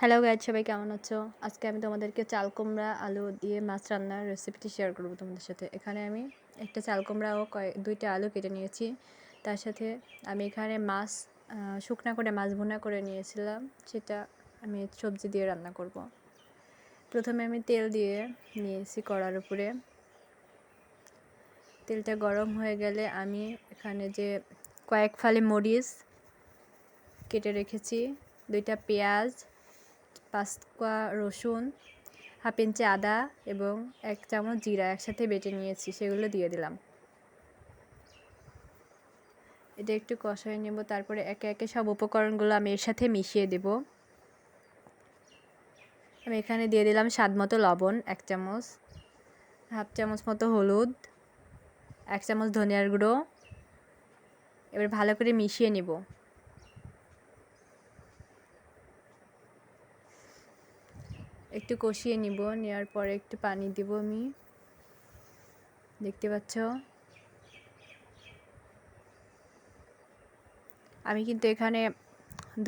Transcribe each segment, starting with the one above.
Hello guys সবাই কেমন আছো? আজকে আমি তোমাদেরকে চাল কুমড়া আলু দিয়ে মাছ রান্নার রেসিপিটি শেয়ার করব তোমাদের সাথে। এখানে আমি একটা চাল কুমড়া ও কয়েক দুইটা আলু কেটে নিয়েছি। তার সাথে আমি এখানে মাছ শুকনা করে মাছ ভুনা করে নিয়েছিলাম। সেটা আমি সবজি দিয়ে রান্না করব। প্রথমে আমি তেল দিয়ে নিয়েছি কড়ার উপরে। তেলটা গরম হয়ে গেলে আমি এখানে যে কয়েক ফালি মরিচ কেটে রেখেছি, দুইটা পেঁয়াজ পাঁচ কোয়া রসুন, হাফ ইঞ্চি আদা এবং এক চামচ জিরা একসাথে বেটে নিয়েছি, সেগুলো দিয়ে দিলাম। এটা একটু কষাই নেব, তারপরে একে একে সব উপকরণগুলো আমি এর সাথে মিশিয়ে দেব। আমি এখানে দিয়ে দিলাম স্বাদ মতো লবণ, এক চামচ, হাফ চামচ মতো হলুদ, এক চামচ ধনিয়ার গুঁড়ো। এবার ভালো করে মিশিয়ে নেব। একটু কষিয়ে নিব নেওয়ার পরে একটু পানি দিব আমি। দেখতে পাচ্ছ? আমি কিন্তু এখানে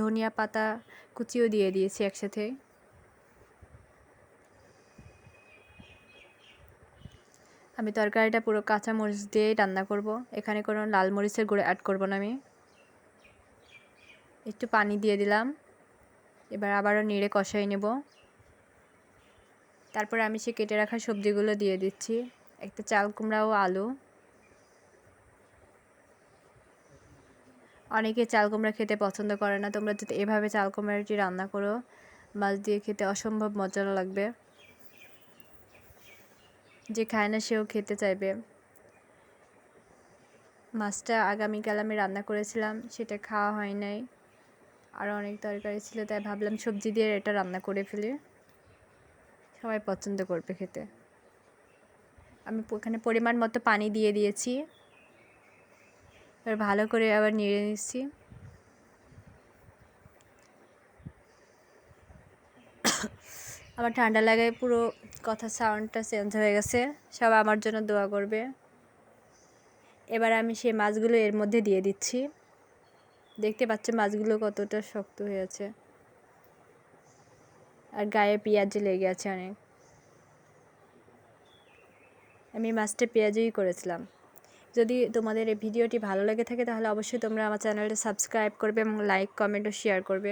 ধনিয়া পাতা কুচিও দিয়ে দিয়েছি একসাথে। আমি তরকারিটা পুরো কাঁচা মরিচ দিয়েই রান্না করব। এখানে কোনো লাল মরিচের গুঁড়ো অ্যাড করব না আমি। একটু পানি দিয়ে দিলাম। এবার আবারও নেড়ে কষাই নেব। তারপরে আমি সে কেটে রাখা সবজিগুলো দিয়ে দিচ্ছি। একটা চাল কুমড়া ও আলু। অনেকে চাল কুমড়া খেতে পছন্দ করে না। তোমরা যদি এভাবে চাল কুমড়াটি রান্না করো, মাছ দিয়ে খেতে অসম্ভব মজা লাগবে। যে খায় না, সেও খেতে চাইবে। মাছটা আগামীকাল আমি রান্না করেছিলাম, সেটা খাওয়া হয় নাই। আরও অনেক তরকারি ছিল, তাই ভাবলাম সবজি দিয়ে এটা রান্না করে ফেলি। সবাই পছন্দ করবে খেতে। আমি এখানে পরিমাণ মতো পানি দিয়ে দিয়েছি। এবার ভালো করে আবার নেড়ে নিচ্ছি। আমার ঠান্ডা লাগায় পুরো কথা সাউন্ডটা চেঞ্জ হয়ে গেছে। সব আমার জন্য দোয়া করবে। এবার আমি সেই মাছগুলো এর মধ্যে দিয়ে দিচ্ছি। দেখতে পাচ্ছ মাছগুলো কতটা শক্ত হয়ে আছে। আর গায়ে পেঁয়াজ লেগে আছে অনেক। আমি মাছটা পেঁয়াজই করেছিলাম। যদি তোমাদের এই ভিডিওটি ভালো লেগে থাকে তাহলে অবশ্যই তোমরা আমার চ্যানেলটা সাবস্ক্রাইব করবে এবং লাইক, কমেন্ট ও শেয়ার করবে।